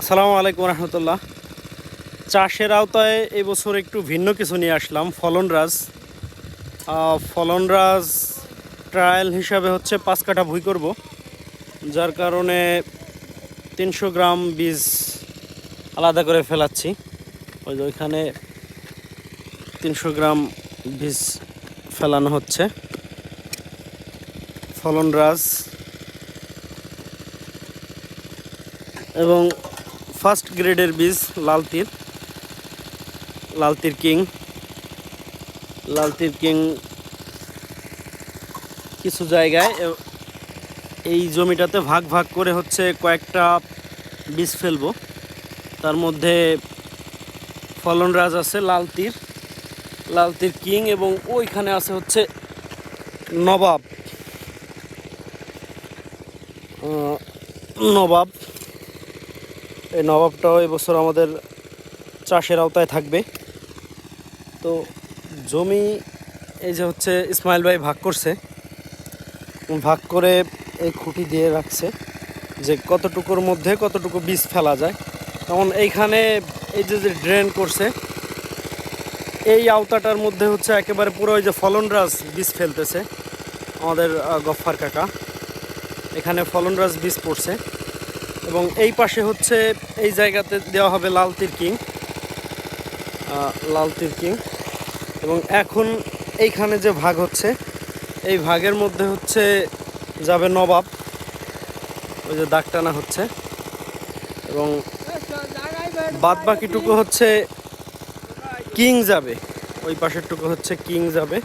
আসসালামু আলাইকুম রহমতুল্লাহ। চাষের আওতায় এবছর একটু ভিন্ন কিছু নিয়ে আসলাম ফলনরাজ ফলনরাজ ট্রায়াল হিসাবে হচ্ছে পাঁচ কাঠা ভুই করব, যার কারণে তিনশো গ্রাম বীজ আলাদা করে ফেলাচ্ছি। ওই যে ওইখানে তিনশো গ্রাম বীজ ফেলানো হচ্ছে। ফলনরাজ এবং ফার্স্ট গ্রেডের বীজ লাল তীর লাল তীর কিং লাল তীর কিং কিছু জায়গায় এই জমিটাতে ভাগ ভাগ করে হচ্ছে কয়েকটা বীজ ফেলব। তার মধ্যে ফলন রাজ আছে লাল তীর লাল তীর কিং এবং ওইখানে আছে হচ্ছে নবাব। নবাব। এই নবাবটাও এবছর আমাদের চাষের আওতায় থাকবে। তো জমি এই যে হচ্ছে ইসমাইল ভাই ভাগ করছে ভাগ করে এই খুঁটি দিয়ে রাখছে যে কতটুকুর মধ্যে কতটুকু বীজ ফেলা যায়। যেমন এইখানে এই যে যে ড্রেন করছে এই আওতাটার মধ্যে হচ্ছে একেবারে পুরো ওই যে ফলনরাজ বীজ ফেলতেছে আমাদের আহ, গফ্ফার কাকা। এখানে ফলনরাজ বীজ পড়ছে। এবং এই পাশে হচ্ছে এই জায়গাতে দেওয়া হবে লাল তীর কিং। লাল তীর কিং। এবং এখন এইখানে যে ভাগ হচ্ছে, এই ভাগের মধ্যে হচ্ছে যাবে নবাব। ওই যে দাগ টানা হচ্ছে। এবং বাদ বাকিটুকু হচ্ছে কিং যাবে। ওই পাশেরটুকু হচ্ছে কিং যাবে।